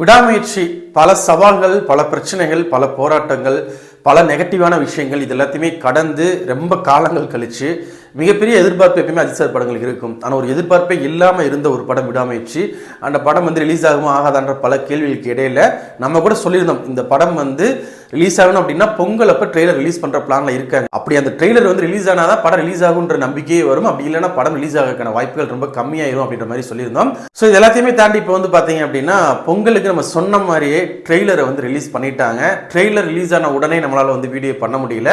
விடாமுயற்சி பல சவால்கள் பல பிரச்சனைகள் பல போராட்டங்கள் பல நெகட்டிவான விஷயங்கள் இது எல்லாத்தையுமே கடந்து ரொம்ப காலங்கள் கழித்து மிகப்பெரிய எதிர்பார்ப்பு எப்பயுமே அஜித் சார் படங்களுக்கு இருக்கும். ஆனால் ஒரு எதிர்பார்ப்பே இல்லாமல் இருந்த ஒரு படம் விடாமயிடுச்சு அந்த படம் வந்து ரிலீஸ் ஆகுமா ஆகாதான்ற பல கேள்விகளுக்கு இடையில நம்ம கூட சொல்லியிருந்தோம். இந்த படம் வந்து ரிலீஸ் ஆகணும் அப்படின்னா பொங்கல் அப்போ ட்ரெய்லர் ரிலீஸ் பண்ணுற பிளானில் இருக்காங்க. அப்படி அந்த ட்ரெய்லர் வந்து ரிலீஸ் ஆனாதான் படம் ரிலீஸ் ஆகுன்ற நம்பிக்கையே வரும். அப்படி இல்லைன்னா படம் ரிலீஸ் ஆகிறதுக்கான வாய்ப்புகள் ரொம்ப கம்மியாயிரும் அப்படின்ற மாதிரி சொல்லியிருந்தோம். ஸோ இது எல்லாத்தையுமே தாண்டி இப்போ வந்து பார்த்தீங்க அப்படின்னா பொங்கலுக்கு நம்ம சொன்ன மாதிரியே ட்ரெய்லரை வந்து ரிலீஸ் பண்ணிட்டாங்க. ட்ரெய்லர் ரிலீஸ் ஆன உடனே நம்மளால் வந்து வீடியோ பண்ண முடியல.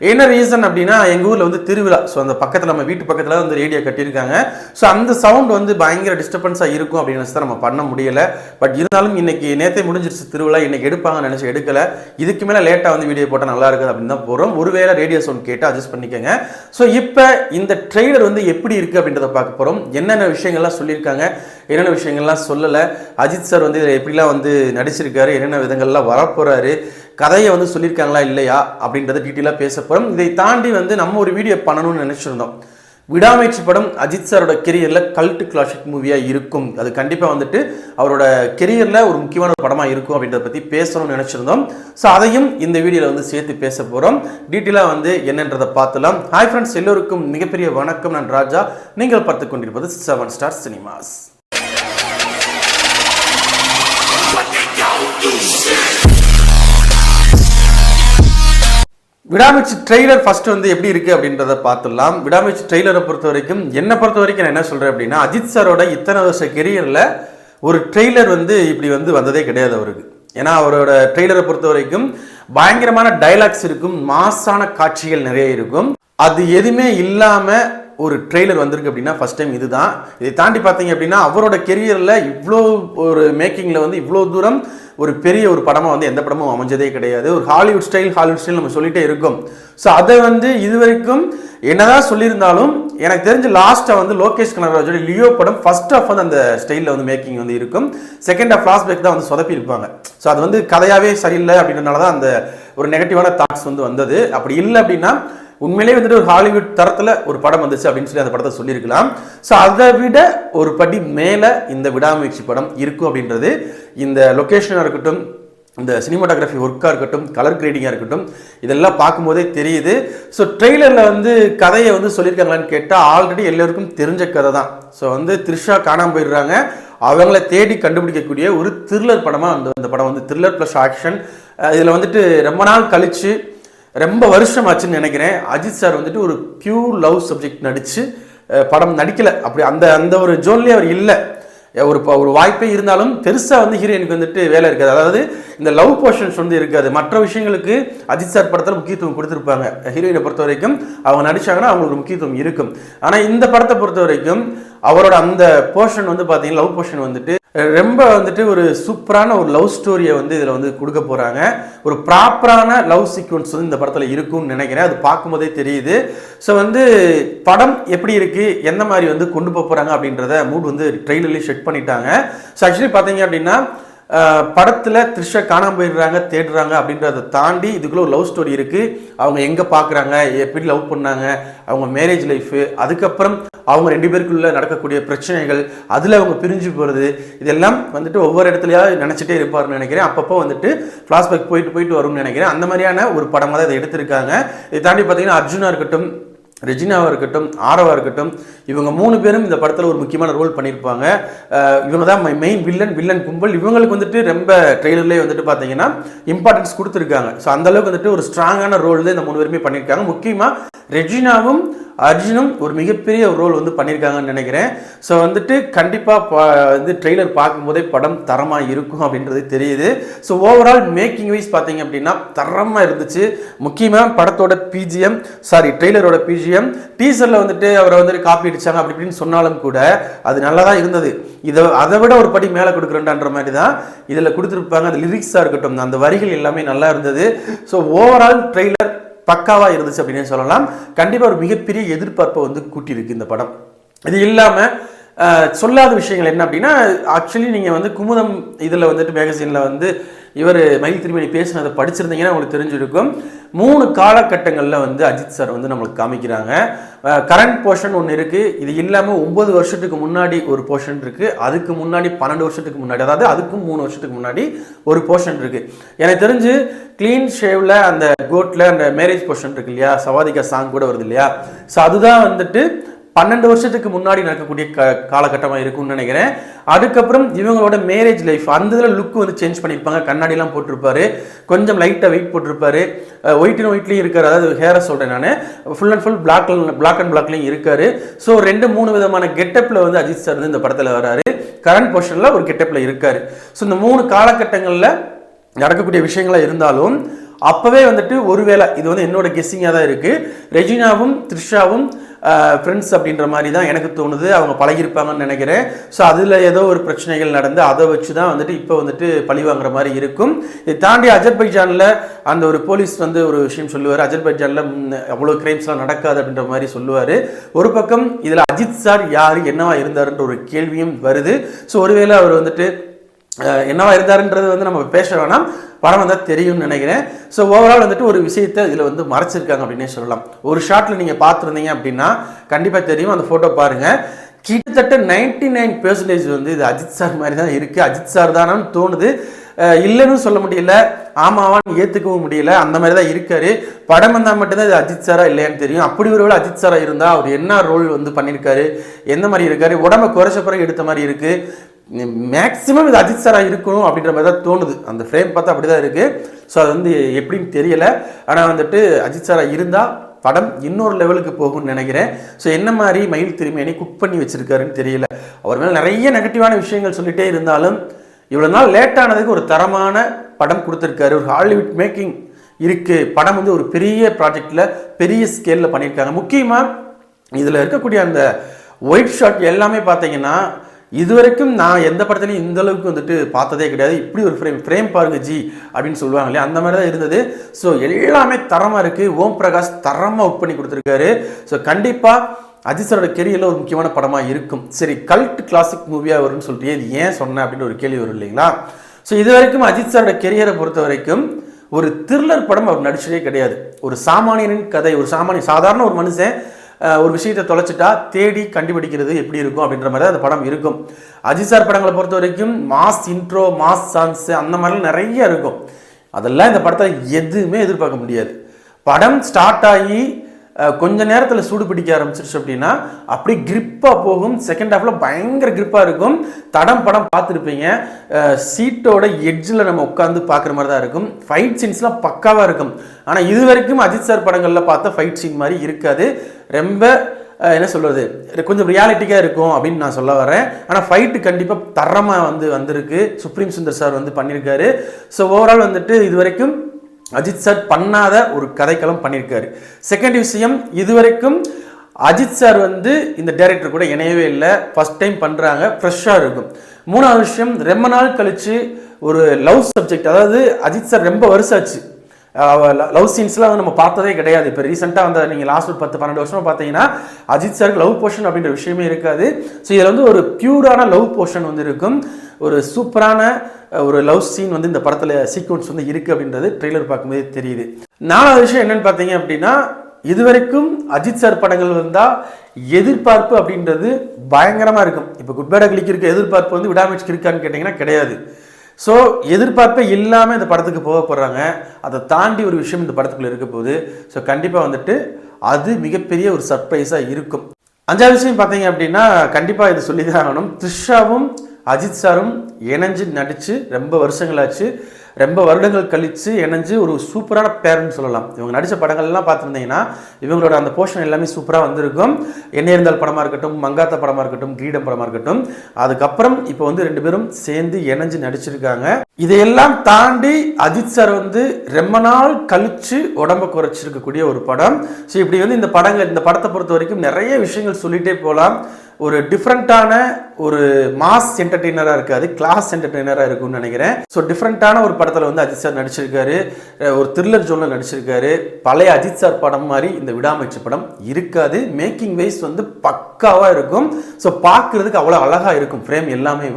என்ன ரீசன் அப்படின்னா எங்கள் ஊரில் வந்து திருவிழா. ஸோ அந்த பக்கத்தில் நம்ம வீட்டு பக்கத்தில் வந்து ரேடியோ கட்டியிருக்காங்க. ஸோ அந்த சவுண்ட் வந்து பயங்கர டிஸ்டர்பன்ஸாக இருக்கும் அப்படின்னு நினச்சி தான் நம்ம பண்ண முடியலை. பட் இருந்தாலும் இன்னைக்கு நேற்றே முடிஞ்சிருச்சு திருவிழா. இன்னைக்கு எடுப்பாங்கன்னு நினச்சி எடுக்கலை. இதுக்கு மேலே லேட்டாக வந்து வீடியோ போட்டால் நல்லா இருக்குது அப்படின்னு தான் போகிறோம் ஒருவேளை ரேடியோ சவுண்ட் கேட்டு அட்ஜஸ்ட் பண்ணிக்கோங்க. ஸோ இப்போ இந்த ட்ரெய்லர் வந்து எப்படி இருக்குது அப்படின்றத பார்க்க போகிறோம் என்னென்ன விஷயங்கள்லாம் சொல்லியிருக்காங்க? என்னென்ன விஷயங்கள்லாம் சொல்லலை? அஜித் சார் வந்து இதில் எப்படிலாம் வந்து நடிச்சிருக்காரு? என்னென்ன விதங்கள்லாம் வரப்போகிறாரு கதையை வந்து சொல்லியிருக்காங்களா இல்லையா அப்படின்றத டீட்டெயிலாக பேச போகிறோம் இதை தாண்டி வந்து நம்ம ஒரு வீடியோ பண்ணணும்னு நினச்சிருந்தோம். விடாமுயற்சி படம் அஜித் சாரோட கெரியரில் கல்ட் கிளாசிக் மூவியாக இருக்கும். அது கண்டிப்பாக வந்துட்டு அவரோட கெரியரில் ஒரு முக்கியமான ஒரு படமாக இருக்கும் அப்படின்றத பற்றி பேசணும்னு நினச்சிருந்தோம். ஸோ அதையும் இந்த வீடியோவில் வந்து சேர்த்து பேச போகிறோம் டீட்டெயிலாக வந்து என்னன்றதை பார்த்துலாம். ஹாய் ஃப்ரெண்ட்ஸ் எல்லோருக்கும் மிகப்பெரிய வணக்கம். நான் ராஜா. நீங்கள் பார்த்து கொண்டிருப்பது seven star cinemas Vidaamuyarchi trailer first வந்து எப்படி இருக்கு அப்படின்றத பார்த்துடலாம். விடாமுயற்சி ட்ரெய்லரை பொறுத்த வரைக்கும் என்னை பொறுத்த வரைக்கும் நான் என்ன சொல்றேன் அப்படின்னா அஜித் சாரோட இத்தனை வருஷ கெரியரில் ஒரு ட்ரெய்லர் வந்து இப்படி வந்து வந்ததே கிடையாது அவருக்கு. ஏன்னா அவரோட ட்ரெய்லரை பொறுத்த வரைக்கும் பயங்கரமான டைலாக்ஸ் இருக்கும் மாசான காட்சிகள் நிறைய இருக்கும். அது எதுவுமே இல்லாமல் ஒரு ட்ரெய்லர் வந்திருக்கு அப்படின்னா ஃபர்ஸ்ட் டைம் இதுதான். இதை தாண்டி பார்த்தீங்க அப்படின்னா அவரோட கெரியரில் இவ்வளோ ஒரு மேக்கிங்கில் வந்து இவ்வளோ தூரம் ஒரு பெரிய ஒரு படமாக வந்து எந்த படமும் அமைஞ்சதே கிடையாது. ஒரு ஹாலிவுட் ஸ்டைல் ஹாலிவுட் ஸ்டைல் நம்ம சொல்லிகிட்டே இருக்கோம். ஸோ அதை வந்து இது வரைக்கும் என்னதான் சொல்லியிருந்தாலும் எனக்கு தெரிஞ்ச லாஸ்ட்டாக வந்து லோகேஷ் கனகராஜோட லியோ படம் ஃபர்ஸ்ட் ஆஃப் வந்து அந்த ஸ்டைலில் வந்து மேக்கிங் வந்து இருக்கும். செகண்ட் ஆஃப் ஃப்ளாஷ்பேக் தான் வந்து சொதப்பி இருப்பாங்க ஸோ அது வந்து கதையாகவே சரியில்லை அப்படின்றனால தான் அந்த ஒரு நெகட்டிவான தாட்ஸ் வந்து வந்தது. அப்படி இல்லை அப்படின்னா உண்மையிலேயே வந்துட்டு ஒரு ஹாலிவுட் தரத்தில் ஒரு படம் வந்துச்சு அப்படின்னு சொல்லி அந்த படத்தை சொல்லியிருக்கலாம். ஸோ அதை விட ஒரு படி மேலே இந்த விடாமுயற்சி படம் இருக்கும் அப்படின்றது இந்த லொக்கேஷனாக இருக்கட்டும் இந்த சினிமாட்டோகிராஃபி ஒர்க்காக இருக்கட்டும் கலர் கிரேடிங்காக இருக்கட்டும் இதெல்லாம் பார்க்கும்போதே தெரியுது. ஸோ ட்ரெய்லரில் வந்து கதையை வந்து சொல்லியிருக்காங்களான்னு கேட்டால் ஆல்ரெடி எல்லோருக்கும் தெரிஞ்ச கதை தான். ஸோ வந்து த்ரிஷா காணாமல் போயிடுறாங்க. அவங்கள தேடி கண்டுபிடிக்கக்கூடிய ஒரு த்ரில்லர் படமாக அந்த இந்த படம் வந்து த்ரில்லர் ப்ளஸ் ஆக்ஷன் இதில் வந்துட்டு ரொம்ப நாள் கழித்து ரொம்ப வருஷமாச்சுன்னு நினைக்கிறேன். அஜித் சார் வந்துட்டு ஒரு பியூர் லவ் சப்ஜெக்ட் நடித்து படம் நடிக்கலை. அப்படி அந்த அந்த ஒரு ஜோன்லேயே அவர் இல்லை. ஒரு ஒரு வாய்ப்பே இருந்தாலும் பெருசாக வந்து ஹீரோயினுக்கு வந்துட்டு வேலை இருக்காது. அதாவது இந்த லவ் போர்ஷன்ஸ் வந்து இருக்காது. மற்ற விஷயங்களுக்கு அஜித் சார் படத்தில் முக்கியத்துவம் கொடுத்துருப்பாங்க. ஹீரோயினை பொறுத்த வரைக்கும் அவங்க நடித்தாங்கன்னா அவங்களுக்கு முக்கியத்துவம் இருக்கும். ஆனால் இந்த படத்தை பொறுத்த வரைக்கும் அவரோட அந்த போர்ஷன் வந்து பார்த்தீங்கன்னா லவ் போர்ஷன் வந்துட்டு ரொம்ப வந்துட்டு ஒரு சூப்பரான ஒரு லவ் ஸ்டோரியை வந்து இதில் வந்து கொடுக்க போகிறாங்க ஒரு ப்ராப்பரான லவ் சீக்வன்ஸ் வந்து இந்த படத்தில் இருக்கும்னு நினைக்கிறேன். அது பார்க்கும்போதே தெரியுது. ஸோ வந்து படம் எப்படி இருக்குது எந்த மாதிரி வந்து கொண்டு போக போகிறாங்க அப்படின்றத மூட் வந்து ட்ரெயிலர்லேயே செட் பண்ணிட்டாங்க. ஸோ ஆக்சுவலி பார்த்தீங்க அப்படின்னா படத்தில் த்ரிஷா காணாம போயிடுறாங்க தேடுறாங்க அப்படின்றத தாண்டி இதுக்குள்ளே ஒரு லவ் ஸ்டோரி இருக்குது அவங்க எங்கே பார்க்குறாங்க எப்படி லவ் பண்ணாங்க அவங்க மேரேஜ் லைஃபு அதுக்கப்புறம் அவங்க ரெண்டு பேருக்குள்ள நடக்கக்கூடிய பிரச்சனைகள் அதில் அவங்க பிரிஞ்சு போறது இதெல்லாம் வந்துட்டு ஒவ்வொரு இடத்துலையா நினைச்சிட்டே இருப்பார்னு நினைக்கிறேன். அப்பப்போ வந்துட்டு ஃப்ளாஷ்பேக் போயிட்டு போயிட்டு வரும்னு நினைக்கிறேன். அந்த மாதிரியான ஒரு படமாக தான் இதை எடுத்திருக்காங்க. இதை தாண்டி பார்த்தீங்கன்னா அர்ஜுனா இருக்கட்டும் ரெஜினாவாக இருக்கட்டும் ஆரவா இருக்கட்டும் இவங்க மூணு பேரும் இந்த படத்தில் ஒரு முக்கியமான ரோல் பண்ணியிருப்பாங்க. அஹ் இவங்க தான் மெயின் வில்லன் வில்லன் கும்பல். இவங்களுக்கு வந்துட்டு ரொம்ப ட்ரெய்லர்லேயே வந்துட்டு பார்த்தீங்கன்னா இம்பார்ட்டன்ஸ் கொடுத்துருக்காங்க. ஸோ அந்தளவுக்கு வந்துட்டு ஒரு ஸ்ட்ராங்கான ரோல் தான் இந்த மூணு பேருமே பண்ணியிருக்காங்க. முக்கியமாக ரெஜினாவும் அர்ஜுனும் ஒரு மிகப்பெரிய ஒரு ரோல் வந்து பண்ணியிருக்காங்கன்னு நினைக்கிறேன். ஸோ வந்துட்டு கண்டிப்பாக வந்து ட்ரெய்லர் பார்க்கும்போதே படம் தரமாக இருக்கும் அப்படின்றது தெரியுது. ஸோ ஓவரால் மேக்கிங் வைஸ் பார்த்தீங்க அப்படின்னா தரமாக இருந்துச்சு. முக்கியமாக படத்தோட பிஜிஎம் சாரி ட்ரெய்லரோட பிஜிஎம் டீசரில் வந்துட்டு அவரை வந்துட்டு காப்பி அடித்தாங்க அப்படி இப்படின்னு சொன்னாலும் கூட அது நல்லா தான் இருந்தது. இதை அதை விட ஒரு படி மேலே கொடுக்குறேன்டான்ற மாதிரி தான் இதில் கொடுத்துருப்பாங்க. அந்த லிரிக்ஸாக இருக்கட்டும் அந்த வரிகள் எல்லாமே நல்லா இருந்தது. ஸோ ஓவரால் ட்ரெய்லர் பக்காவாக இருந்துச்சு அப்படின்னு சொல்லலாம். கண்டிப்பாக ஒரு மிகப்பெரிய எதிர்பார்ப்பை வந்து கூட்டியிருக்கு இந்த படம். இது இல்லாமல் சொல்லாத விஷயங்கள் என்ன அப்படின்னா ஆக்சுவலி நீங்கள் வந்து குமுதம் இதில் வந்துட்டு மேகசினில் வந்து இவர் மயில் திருமணி பேசினதை படிச்சிருந்தீங்கன்னா உங்களுக்கு தெரிஞ்சிருக்கும். மூணு காலகட்டங்களில் வந்து அஜித் சார் வந்து நம்மளுக்கு காமிக்கிறாங்க. கரண்ட் போர்ஷன் ஒன்று இருக்குது இது இல்லாமல் ஒம்பது வருஷத்துக்கு முன்னாடி ஒரு போர்ஷன் இருக்குது அதுக்கு முன்னாடி பன்னெண்டு வருஷத்துக்கு முன்னாடி அதாவது அதுக்கும் மூணு வருஷத்துக்கு முன்னாடி ஒரு போர்ஷன் இருக்குது எனக்கு தெரிஞ்சு க்ளீன் ஷேவில் அந்த கோட்டில் அந்த மேரேஜ் போர்ஷன் இருக்கு இல்லையா? சவாதிகா சாங் கூட வருது இல்லையா? ஸோ அதுதான் வந்துட்டு பன்னெண்டு வருஷத்துக்கு முன்னாடி நடக்கக்கூடிய க காலகட்டமாக இருக்கும்னு நினைக்கிறேன். அதுக்கப்புறம் இவங்களோட மேரேஜ் லைஃப் அந்த இதில் லுக் வந்து சேஞ்ச் பண்ணியிருப்பாங்க. கண்ணாடிலாம் போட்டிருப்பாரு. கொஞ்சம் லைட்டாக வெயிட் போட்டிருப்பாரு. ஒயிட் அண்ட் ஒயிட்லேயும் இருக்கார். அதாவது ஹேரை சொல்கிறேன் நான். Full and full black black and பிளாக்லேயும் இருக்கார். ஸோ ரெண்டு மூணு விதமான கெட்டப்பில் வந்து அஜித் சார் வந்து இந்த படத்தில் வராரு. கரண்ட் போர்ஷனில் ஒரு கெட்டப்பில் இருக்கார். ஸோ இந்த மூணு காலகட்டங்களில் நடக்கக்கூடிய விஷயங்களாக இருந்தாலும் அப்போவே வந்துட்டு ஒருவேளை இது வந்து என்னோட கெஸ்ஸிங்காக தான் இருக்குது ரெஜினாவும் த்ரிஷாவும் ஃப்ரெண்ட்ஸ் அப்படின்ற மாதிரி தான் எனக்கு தோணுது. அவங்க பழகியிருப்பாங்கன்னு நினைக்கிறேன். ஸோ அதில் ஏதோ ஒரு பிரச்சனைகள் நடந்து அதை வச்சு தான் வந்துட்டு இப்போ வந்துட்டு பழி வாங்குற மாதிரி இருக்கும். இதை தாண்டி அஜர்பைஜானில் அந்த ஒரு போலீஸ் வந்து ஒரு விஷயம் சொல்லுவார். அஜர்பைஜானில் அவ்வளோ கிரைம்ஸ்லாம் நடக்காது அப்படின்ற மாதிரி சொல்லுவார். ஒரு பக்கம் இதில் அஜித் சார் யார் என்னவா இருந்தாருன்ற ஒரு கேள்வியும் வருது. ஸோ ஒருவேளை அவர் வந்துட்டு என்னவா இருந்தாருன்றது வந்து நம்ம பேச வேணாம். படம் வந்தால் தெரியும்னு நினைக்கிறேன். ஸோ ஓவரால் வந்துட்டு ஒரு விஷயத்தை இதில் வந்து மறைச்சிருக்காங்க அப்படின்னே சொல்லலாம். ஒரு ஷாட்டில் நீங்கள் பார்த்துருந்தீங்க அப்படின்னா கண்டிப்பாக தெரியும். அந்த ஃபோட்டோ பாருங்கள் கிட்டத்தட்ட நைன்டி நைன் பெர்சன்டேஜ் வந்து இது அஜித் சார் மாதிரி தான் இருக்குது அஜித் சார் தானான்னு தோணுது. இல்லைன்னு சொல்ல முடியல. ஆமாவான்னு ஏற்றுக்கவும் முடியல. அந்த மாதிரி தான் இருக்காரு. படம் வந்தால் மட்டும்தான் இது அஜித் சாரா இல்லையான்னு தெரியும். அப்படி ஒருவேளை அஜித் சாரா இருந்தால் அவர் என்ன ரோல் வந்து பண்ணியிருக்காரு எந்த மாதிரி இருக்காரு? உடம்பை குறைச்ச பிறகு எடுத்த மாதிரி இருக்குது மேக்ஸிமம் இது அஜித் சாரா இருக்கணும் அப்படின்ற மாதிரி தான் தோணுது. அந்த ஃப்ரேம் பார்த்தா அப்படி தான் இருக்குது ஸோ அது வந்து எப்படின்னு தெரியலை. ஆனால் வந்துட்டு அஜித் சாரா இருந்தால் படம் இன்னொரு லெவலுக்கு போகும்னு நினைக்கிறேன். ஸோ என்ன மாதிரி மயில் திருமேனி குக் பண்ணி வச்சிருக்காருன்னு தெரியல. அவர் மேலே நிறைய நெகட்டிவான விஷயங்கள் சொல்லிகிட்டே இருந்தாலும் இவ்வளோ நாள் லேட் ஆனதுக்கு ஒரு தரமான படம் கொடுத்துருக்காரு. ஒரு ஹாலிவுட் மேக்கிங் இருக்குது படம் வந்து ஒரு பெரிய ப்ராஜெக்டில் பெரிய ஸ்கேலில் பண்ணியிருக்காங்க. முக்கியமாக இதில் இருக்கக்கூடிய அந்த ஒயிட் ஷாட் எல்லாமே பார்த்தீங்கன்னா இதுவரைக்கும் நான் எந்த படத்துலையும் இந்த அளவுக்கு வந்துட்டு பார்த்ததே கிடையாது. இப்படி ஒரு ஃப்ரேம் ஃப்ரேம் பாருங்க ஜி அப்படின்னு சொல்லுவாங்க இல்லையா? அந்த மாதிரி தான் இருந்தது. ஸோ எல்லாமே தரமாக இருக்குது ஓம் பிரகாஷ் தரமாக ஒர்க் பண்ணி கொடுத்துருக்காரு. ஸோ கண்டிப்பாக அஜித் சாரோட கெரியரில் ஒரு முக்கியமான படமாக இருக்கும். சரி கல்ட் கிளாசிக் மூவியாக வரும்னு சொல்லிட்டு இது ஏன் சொன்னேன் அப்படின்னு ஒரு கேள்வி வரும் இல்லைங்களா? ஸோ இது வரைக்கும் அஜித் சாரோட கெரியரை பொறுத்த வரைக்கும் ஒரு த்ரில்லர் படம் அவர் நடிச்சதே கிடையாது. ஒரு சாமானியனின் கதை ஒரு சாமானிய சாதாரண ஒரு மனுஷன் ஒரு விஷயத்தை தொலைச்சிட்டா தேடி கண்டுபிடிக்கிறது எப்படி இருக்கும் அப்படின்ற மாதிரி தான் அந்த படம் இருக்கும். அஜித் சார் படங்களை பொறுத்த வரைக்கும் மாஸ் இன்ட்ரோ மாஸ் சாங்ஸ் அந்த மாதிரிலாம் நிறைய இருக்கும். அதெல்லாம் இந்த படத்தை எதுவுமே எதிர்பார்க்க முடியாது. படம் ஸ்டார்ட் ஆகி கொஞ்ச நேரத்தில் சூடு பிடிக்க ஆரம்பிச்சிருச்சு அப்படின்னா அப்படி கிரிப்பாக போகும். செகண்ட் ஹாஃப்ல பயங்கர கிரிப்பாக இருக்கும். தடம் படம் பார்த்துருப்பீங்க. சீட்டோட எட்ஜில் நம்ம உட்காந்து பார்க்குற மாதிரி தான் இருக்கும். ஃபைட் சீன்ஸ்லாம் பக்காவாக இருக்கும். ஆனால் இது வரைக்கும் அஜித் சார் படங்களில் பார்த்த ஃபைட் சீன் மாதிரி இருக்காது. ரொம்ப என்ன சொல்கிறது கொஞ்சம் ரியாலிட்டிக்காக இருக்கும் அப்படின்னு நான் சொல்ல வரேன். ஆனால் ஃபைட்டு கண்டிப்பாக தரமாக வந்து வந்திருக்கு. சுப்ரீம் சுந்தர் சார் வந்து பண்ணியிருக்காரு ஸோ ஓவரால் வந்துட்டு இது வரைக்கும் அஜித் சார் பண்ணாத ஒரு கதைக்களம் பண்ணியிருக்காரு. செகண்ட் விஷயம் இதுவரைக்கும் அஜித் சார் வந்து இந்த டைரக்டர் கூட இணையவே இல்லை. ஃபஸ்ட் டைம் பண்ணுறாங்க ஃப்ரெஷ்ஷாக இருக்கும். மூணாவது விஷயம் ரொம்ப நாள் கழித்து ஒரு லவ் சப்ஜெக்ட் அதாவது அஜித் சார் ரொம்ப வருஷம் ஆச்சு லவ் சீன்ஸ்லாம் வந்து நம்ம பார்த்ததே கிடையாது. இப்போ ரீசெண்டாக வந்து நீங்கள் லாஸ்ட் ஒரு பத்து பன்னெண்டு வருஷமாக பார்த்தீங்கன்னா அஜித் சாருக்கு லவ் போர்ஷன் அப்படின்ற விஷயமே இருக்காது. ஸோ இதில் வந்து ஒரு பியூரான லவ் போர்ஷன் வந்து இருக்கும். ஒரு சூப்பரான ஒரு லவ் சீன் வந்து இந்த படத்தில் சீக்வன்ஸ் வந்து இருக்குது அப்படின்றது ட்ரெய்லர் பார்க்கும்போது தெரியுது. நாலாவது விஷயம் என்னன்னு பார்த்தீங்க அப்படின்னா இதுவரைக்கும் அஜித் சார் படங்கள் வந்தால் எதிர்பார்ப்பு அப்படின்றது பயங்கரமாக இருக்கும். இப்போ குட்பேட கிளிக்கு இருக்க எதிர்பார்ப்பு வந்து விடாமிச்சு இருக்கான்னு கேட்டிங்கன்னா கிடையாது. ஸோ எதிர்பார்ப்பே இல்லாமல் இந்த படத்துக்கு போக போகிறாங்க அதை தாண்டி ஒரு விஷயம் இந்த படத்துக்குள்ளே இருக்க போகுது. ஸோ கண்டிப்பாக வந்துட்டு அது மிகப்பெரிய ஒரு சர்ப்ரைஸாக இருக்கும். அஞ்சாவது விஷயம் பார்த்தீங்க அப்படின்னா கண்டிப்பாக இது சொல்லி தான் ஆகணும். த்ரிஷாவும் அஜித் சாரும் இணைஞ்சு நடித்து ரொம்ப வருஷங்களாச்சு. ரொம்ப வருடங்கள் கழித்து இணைஞ்சு ஒரு சூப்பரான பேரன்னு சொல்லலாம். இவங்க நடித்த படங்கள்லாம் பார்த்துருந்தீங்கன்னா இவங்களோட அந்த போர்ஷன் எல்லாமே சூப்பராக வந்திருக்கும். என்ன இருந்தால் படமாக இருக்கட்டும் மங்காத்த படமாக இருக்கட்டும் கிரீடம் படமாக இருக்கட்டும். அதுக்கப்புறம் இப்போ வந்து ரெண்டு பேரும் சேர்ந்து இணைஞ்சு நடிச்சிருக்காங்க. இதையெல்லாம் தாண்டி அஜித் சார் வந்து ரொம்ப நாள் கழிச்சு உடம்ப குறைச்சிருக்கக்கூடிய ஒரு படம். ஸோ இப்படி வந்து இந்த படங்கள் இந்த படத்தை பொறுத்த வரைக்கும் நிறைய விஷயங்கள் சொல்லிகிட்டே போகலாம். ஒரு டிஃப்ரெண்ட்டான ஒரு மாஸ் என்டர்டெய்னராக இருக்காது கிளாஸ் என்டர்டெய்னராக இருக்கும்னு நினைக்கிறேன். ஸோ டிஃப்ரெண்ட்டான ஒரு படத்தில் வந்து அஜித் சார் நடிச்சிருக்காரு. ஒரு த்ரில்லர் ஜோனில் நடிச்சிருக்காரு. பழைய அஜித் சார் படம் மாதிரி இந்த விடாமுயற்சி படம் இருக்காது. மேக்கிங் வைஸ் வந்து பக் பக்காவாக இருக்கும். ஸோ பார்க்குறதுக்கு அவ்வளோ அழகாக இருக்கும் ஃப்ரேம் எல்லாமே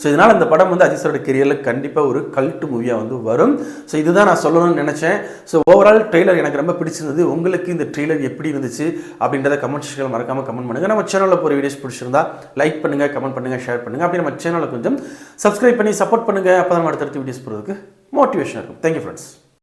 ஸோ இதனால் இந்த படம் வந்து அஜித் கெரியரில் கண்டிப்பாக ஒரு கல்ட்டு மூவியாக வந்து வரும். ஸோ இதுதான் நான் சொல்லணும்னு நினச்சேன். ஸோ ஓவரால் ட்ரெய்லர் எனக்கு ரொம்ப பிடிச்சிருந்தது. உங்களுக்கு இந்த ட்ரெய்லர் எப்படி இருந்துச்சு அப்படின்றத கமெண்ட் செக்ஷனில் மறக்காமல் கமெண்ட் பண்ணுங்கள் நம்ம சேனலில் போகிற வீடியோஸ் பிடிச்சிருந்தா லைக் பண்ணுங்கள் கமெண்ட் பண்ணுங்கள் ஷேர் பண்ணுங்கள் அப்படி நம்ம சேனலை கொஞ்சம் சப்ஸ்கிரைப் பண்ணி சப்போர்ட் பண்ணுங்கள் அப்போ தான் அடுத்தடுத்து வீடியோஸ் போகிறதுக்கு மோட்டிவேஷன் இருக்கும். Thank you friends